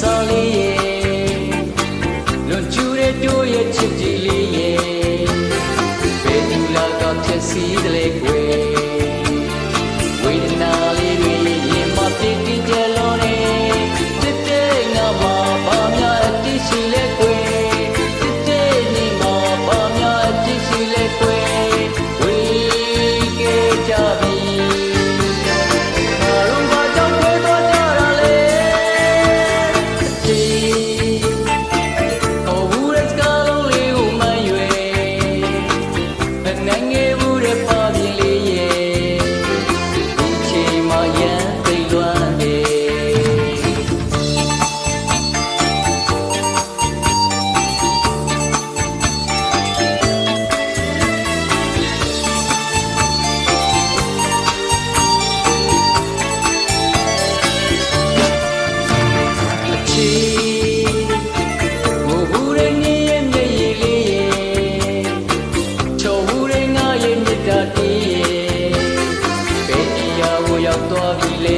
စောလေးရဲ့လွန်ကျူတဲ့တို့ရဲ့ချစ်ကြည်လေးရဲ့ဘယ်သူလာကဖြစ်စီတယ်ကွယ် တော်ပြီလေ